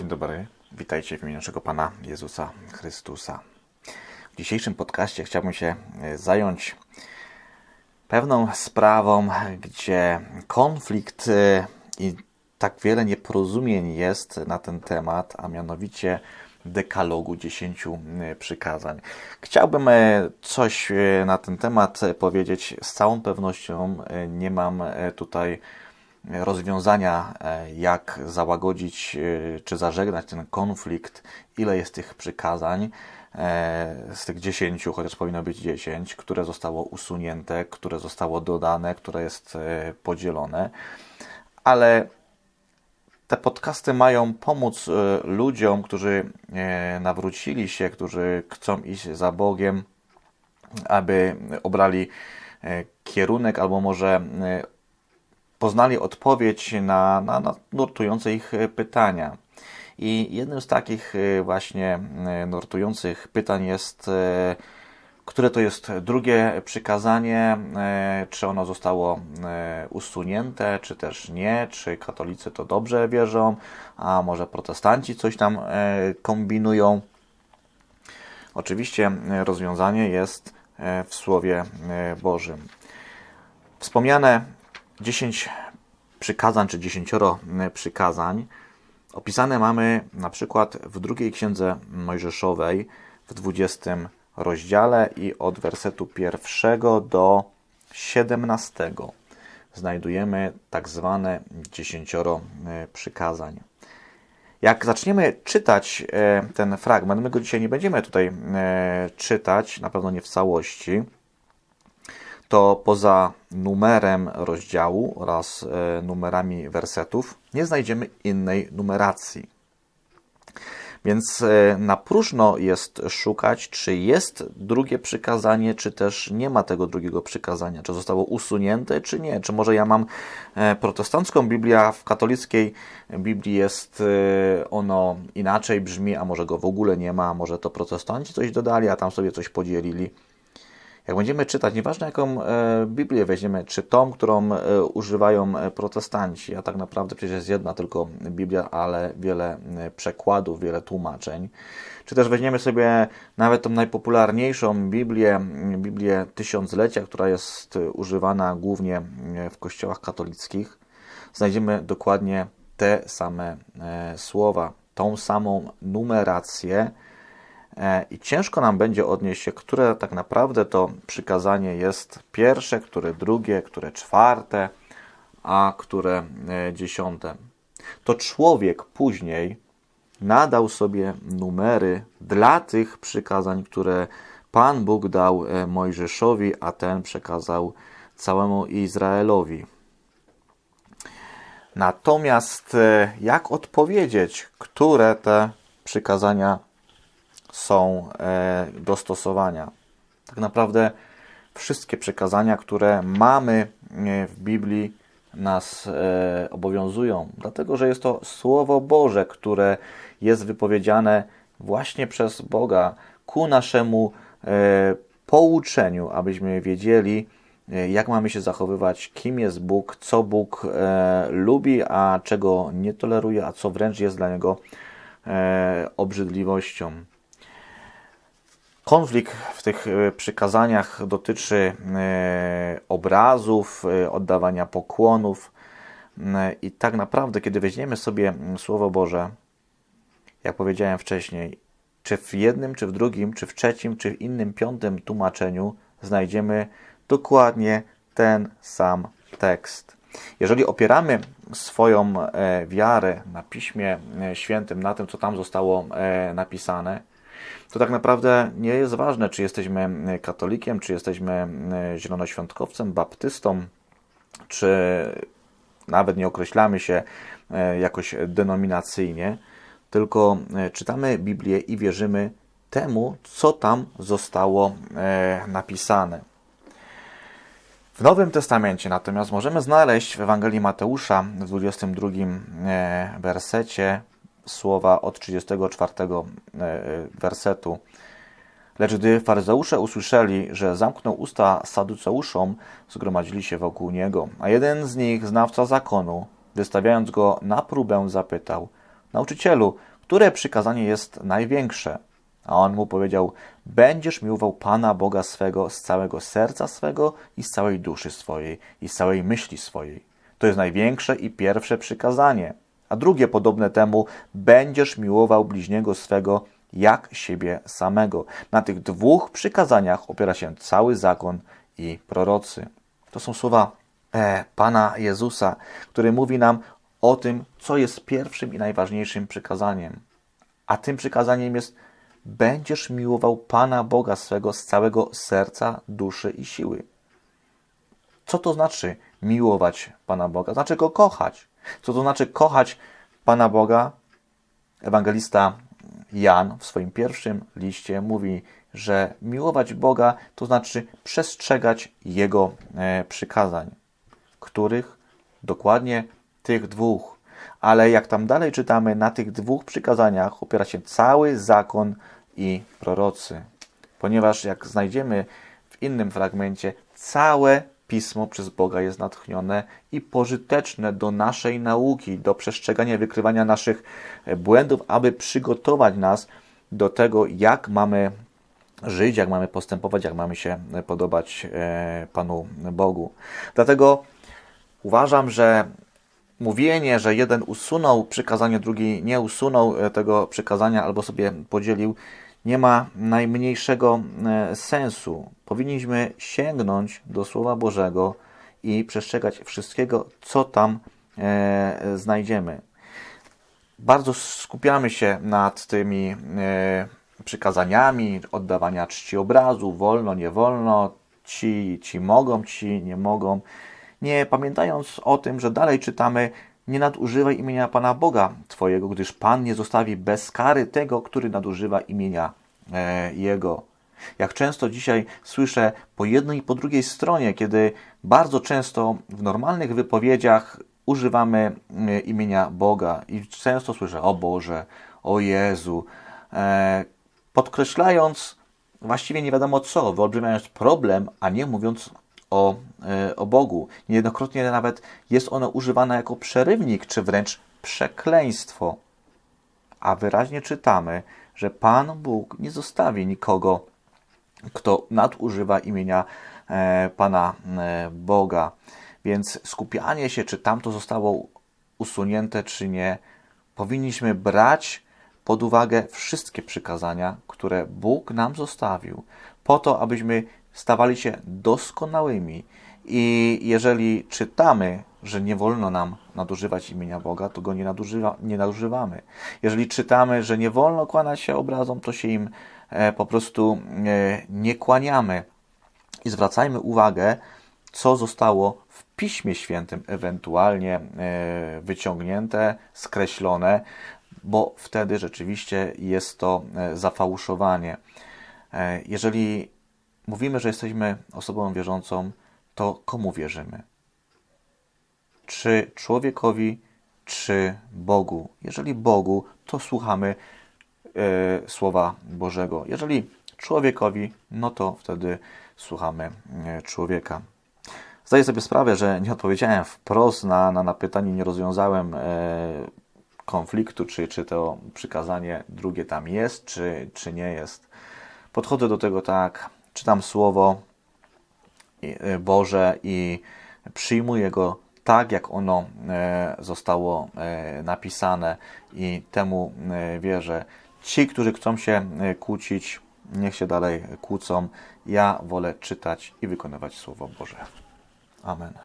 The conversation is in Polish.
Dzień dobry, witajcie w imieniu naszego Pana Jezusa Chrystusa. W dzisiejszym podcaście chciałbym się e, zająć pewną sprawą, gdzie konflikt e, i tak wiele nieporozumień jest na ten temat, a mianowicie dekalogu dziesięciu e, przykazań. Chciałbym coś na ten temat powiedzieć. Z całą pewnością nie mam tutaj rozwiązania, e, jak załagodzić e, czy zażegnać ten konflikt, ile jest tych przykazań e, z tych dziesięciu, chociaż powinno być dziesięć, które zostało usunięte, które zostało dodane, które jest podzielone, ale te podcasty mają pomóc ludziom, którzy nawrócili się, którzy chcą iść za Bogiem, aby obrali kierunek albo może poznali odpowiedź na, na, na nurtujące ich e, pytania. I jednym z takich e, właśnie e, nurtujących pytań jest, które to jest drugie przykazanie, czy ono zostało usunięte, czy też nie, czy katolicy to dobrze wierzą, a może protestanci coś tam kombinują. Oczywiście rozwiązanie jest w Słowie Bożym. Wspomniane 10 przykazań, czy dziesięcioro e, przykazań opisane mamy na przykład w drugiej księdze Mojżeszowej w 20 rozdziale i od wersetu pierwszego do 17 znajdujemy tak zwane dziesięcioro e, przykazań. Jak zaczniemy czytać e, ten fragment, my go dzisiaj nie będziemy tutaj czytać, na pewno nie w całości, to poza numerem rozdziału oraz e, numerami wersetów nie znajdziemy innej numeracji. Więc e, na próżno jest szukać, czy jest drugie przykazanie, czy też nie ma tego drugiego przykazania, czy zostało usunięte, czy nie. Czy może ja mam e, protestancką Biblię, a w katolickiej Biblii jest ono inaczej brzmi, a może go w ogóle nie ma, a może to protestanci coś dodali, a tam sobie coś podzielili. Jak będziemy czytać, nieważne jaką e, Biblię weźmiemy, czy tą, którą e, używają e, protestanci, a tak naprawdę przecież jest jedna tylko Biblia, ale wiele przekładów, wiele tłumaczeń, czy też weźmiemy sobie nawet tą najpopularniejszą Biblię, Biblię Tysiąclecia, która jest używana głównie w kościołach katolickich, znajdziemy dokładnie te same słowa, tą samą numerację, i ciężko nam będzie odnieść się, które tak naprawdę to przykazanie jest pierwsze, które drugie, które czwarte, a które e, dziesiąte. To człowiek później nadał sobie numery dla tych przykazań, które Pan Bóg dał e, Mojżeszowi, a ten przekazał całemu Izraelowi. Natomiast jak odpowiedzieć, które te przykazania są e, dostosowania. Tak naprawdę wszystkie przekazania, które mamy e, w Biblii, nas e, obowiązują, dlatego że jest to Słowo Boże, które jest wypowiedziane właśnie przez Boga ku naszemu pouczeniu, abyśmy wiedzieli, jak mamy się zachowywać, kim jest Bóg, co Bóg lubi, a czego nie toleruje, a co wręcz jest dla Niego obrzydliwością. Konflikt w tych e, przykazaniach dotyczy e, obrazów, e, oddawania pokłonów. I tak naprawdę, kiedy weźmiemy sobie Słowo Boże, jak powiedziałem wcześniej, czy w jednym, czy w drugim, czy w trzecim, czy w innym, piątym tłumaczeniu znajdziemy dokładnie ten sam tekst. Jeżeli opieramy swoją wiarę na Piśmie Świętym, na tym, co tam zostało napisane, to tak naprawdę nie jest ważne, czy jesteśmy e, katolikiem, czy jesteśmy e, zielonoświątkowcem, baptystą, czy nawet nie określamy się e, jakoś denominacyjnie, tylko czytamy Biblię i wierzymy temu, co tam zostało napisane. W Nowym Testamencie natomiast możemy znaleźć w Ewangelii Mateusza w 22 wersecie słowa od 34 e, wersetu. Lecz gdy faryzeusze usłyszeli, że zamknął usta saduceuszom, zgromadzili się wokół niego. A jeden z nich, znawca zakonu, wystawiając go na próbę, zapytał: Nauczycielu, które przykazanie jest największe? A on mu powiedział: Będziesz miłował Pana Boga swego z całego serca swego i z całej duszy swojej i z całej myśli swojej. To jest największe i pierwsze przykazanie. A drugie podobne temu: Będziesz miłował bliźniego swego jak siebie samego. Na tych dwóch przykazaniach opiera się cały zakon i prorocy. To są słowa e, Pana Jezusa, który mówi nam o tym, co jest pierwszym i najważniejszym przykazaniem. A tym przykazaniem jest będziesz miłował Pana Boga swego z całego serca, duszy i siły. Co to znaczy miłować Pana Boga? Znaczy go kochać. Co to znaczy kochać Pana Boga? Ewangelista Jan w swoim pierwszym liście mówi, że miłować Boga to znaczy przestrzegać Jego e, przykazań, których dokładnie tych dwóch. Ale jak tam dalej czytamy, na tych dwóch przykazaniach opiera się cały zakon i prorocy. Ponieważ jak znajdziemy w innym fragmencie, całe pismo przez Boga jest natchnione i pożyteczne do naszej nauki, do przestrzegania, wykrywania naszych e, błędów, aby przygotować nas do tego, jak mamy żyć, jak mamy postępować, jak mamy się podobać e, Panu Bogu. Dlatego uważam, że mówienie, że jeden usunął przykazanie, drugi nie usunął e, tego przykazania albo sobie podzielił, nie ma najmniejszego e, sensu. Powinniśmy sięgnąć do Słowa Bożego i przestrzegać wszystkiego, co tam e, znajdziemy. Bardzo skupiamy się nad tymi przykazaniami oddawania czci obrazu, wolno, nie wolno, ci, ci mogą, ci nie mogą nie pamiętając o tym, że dalej czytamy nie nadużywaj imienia Pana Boga Twojego, gdyż Pan nie zostawi bez kary tego, który nadużywa imienia e, Jego. Jak często dzisiaj słyszę po jednej i po drugiej stronie, kiedy bardzo często w normalnych wypowiedziach używamy e, imienia Boga i często słyszę o Boże, o Jezu, e, podkreślając właściwie nie wiadomo co, wyolbrzymiając problem, a nie mówiąc o, e, o Bogu. Niejednokrotnie nawet jest ono używane jako przerywnik, czy wręcz przekleństwo. A wyraźnie czytamy, że Pan Bóg nie zostawi nikogo, kto nadużywa imienia e, Pana e, Boga. Więc skupianie się, czy tamto zostało usunięte, czy nie, powinniśmy brać pod uwagę wszystkie przykazania, które Bóg nam zostawił, po to, abyśmy stawali się doskonałymi. I jeżeli czytamy, że nie wolno nam nadużywać imienia Boga, to go nie, nadużywa, nie nadużywamy. Jeżeli czytamy, że nie wolno kłaniać się obrazom, to się im e, po prostu e, nie kłaniamy. I zwracajmy uwagę, co zostało w Piśmie Świętym ewentualnie e, wyciągnięte, skreślone, bo wtedy rzeczywiście jest to zafałszowanie. Jeżeli mówimy, że jesteśmy osobą wierzącą, to komu wierzymy? Czy człowiekowi, czy Bogu? Jeżeli Bogu, to słuchamy e, Słowa Bożego. Jeżeli człowiekowi, no to wtedy słuchamy e, człowieka. Zdaję sobie sprawę, że nie odpowiedziałem wprost na, na, na pytanie, nie rozwiązałem e, konfliktu, czy, czy to przykazanie drugie tam jest, czy, czy nie jest. Podchodzę do tego tak, czytam Słowo e, Boże i przyjmuję go tak, jak ono e, zostało e, napisane i temu wierzę. Ci, którzy chcą się kłócić, niech się dalej kłócą. Ja wolę czytać i wykonywać Słowo Boże. Amen.